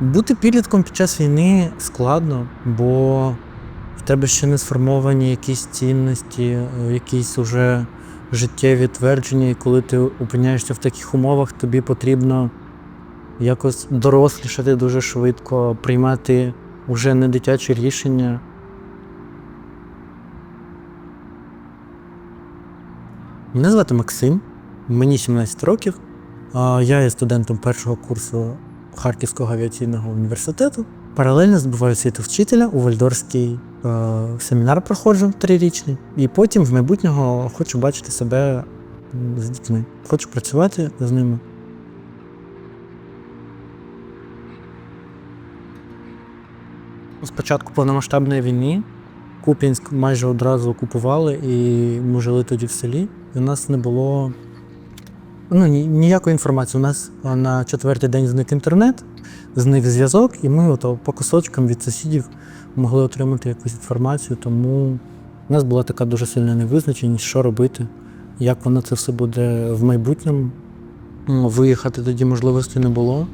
Бути підлітком під час війни складно, бо в тебе ще не сформовані якісь цінності, якісь уже життєві твердження, і коли ти опиняєшся в таких умовах, тобі потрібно якось дорослішати дуже швидко, приймати вже не дитячі рішення. Мене звати Максим, мені 17 років. Я є студентом першого курсу Харківського авіаційного університету. Паралельно здобуваю освіту вчителя у Вальдорський е, семінар проходжу трирічний. І потім в майбутнього хочу бачити себе з дітьми. Хочу працювати з ними. З початку повномасштабної війни Куп'янськ майже одразу окупували, і ми жили тоді в селі. І у нас не було ну, ніякої інформації. У нас на четвертий день зник інтернет, зник зв'язок, і ми ото по кусочкам від сусідів могли отримати якусь інформацію. Тому у нас була така дуже сильна невизначеність, що робити, як воно це все буде в майбутньому. Виїхати тоді можливості не було.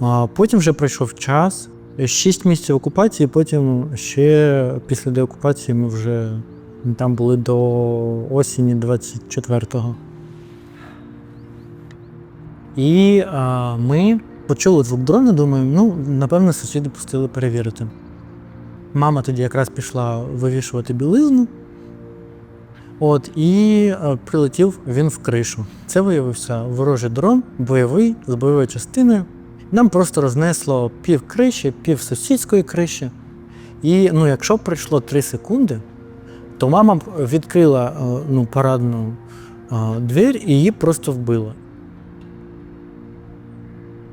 А потім вже пройшов час, шість місяців окупації, потім ще після деокупації ми вже там були до осені 24-го. І а, ми почули звук дрона, думаємо, ну, напевно, сусіди пустили перевірити. Мама тоді якраз пішла вивішувати білизну. От, і е, прилетів він в кришу. Це виявився ворожий дрон, бойовий, з бойовою частиною. Нам просто рознесло пів криші, пів сусідської криші. І ну, якщо пройшло 3 секунди, то мама відкрила е, ну, парадну е, двір і її просто вбила.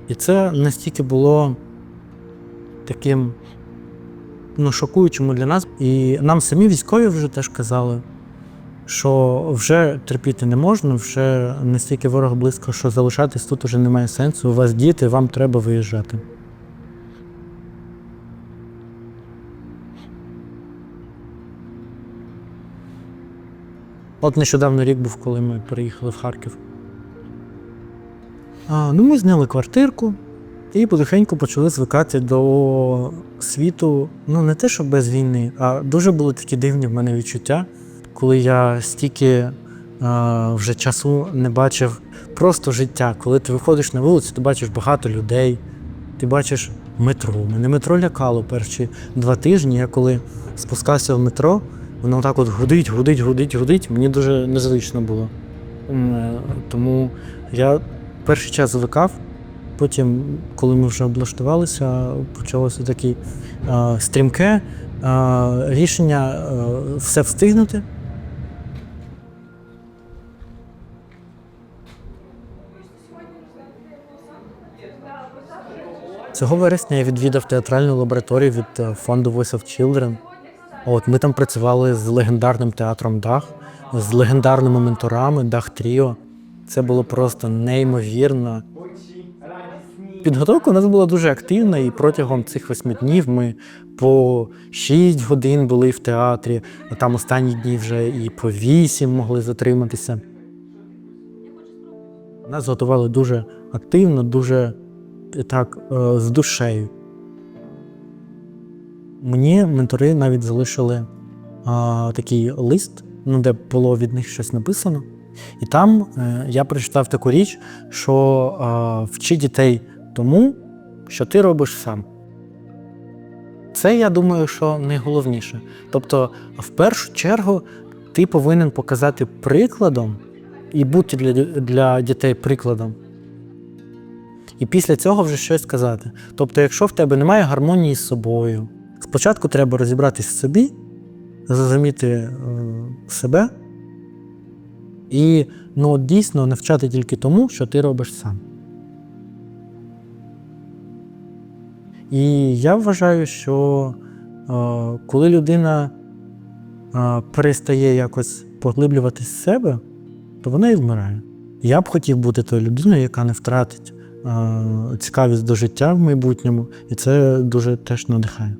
І це настільки було таким ну, шокуючим для нас. І нам самі військові вже теж казали, що вже терпіти не можна, вже настільки ворог близько, що залишатись тут уже немає сенсу. У вас діти, вам треба виїжджати. От нещодавно рік був, коли ми переїхали в Харків. А, ну, ми зняли квартирку і потихеньку почали звикати до світу. Ну, не те, що без війни, а дуже були такі дивні в мене відчуття, коли я стільки а, вже часу не бачив просто життя. Коли ти виходиш на вулицю, ти бачиш багато людей, ти бачиш метро. Мене метро лякало перші два тижні. Я коли спускався в метро, воно так от гудить, гудить, гудить, гудить. Мені дуже незвично було. Е, Тому я перший час звикав. Потім, коли ми вже облаштувалися, почалося таке стрімке рішення е, все встигнути. Цього вересня я відвідав театральну лабораторію від е, фонду Voice of Children. От ми там працювали з легендарним театром Дах, з легендарними менторами Дах Тріо. Це було просто неймовірно. Підготовка у нас була дуже активна, і протягом цих восьми днів ми по 6 годин були в театрі, там останні дні вже і по 8 могли затриматися. Нас готували дуже активно, дуже так, е, з душею. Мені ментори навіть залишили а, такий лист, ну, де було від них щось написано. І там е, я прочитав таку річ, що а, вчи дітей тому, що ти робиш сам. Це, я думаю, що найголовніше. Тобто, в першу чергу, ти повинен показати прикладом і бути для, для дітей прикладом. І після цього вже щось сказати. Тобто, якщо в тебе немає гармонії з собою, спочатку треба розібратись в собі, зрозуміти е, себе і ну, дійсно навчати тільки тому, що ти робиш сам. І я вважаю, що е, коли людина е, перестає якось поглиблюватись в себе, то вона і вмирає. Я б хотів бути тою людиною, яка не втратить цікавість до життя в майбутньому, і це дуже теж надихає.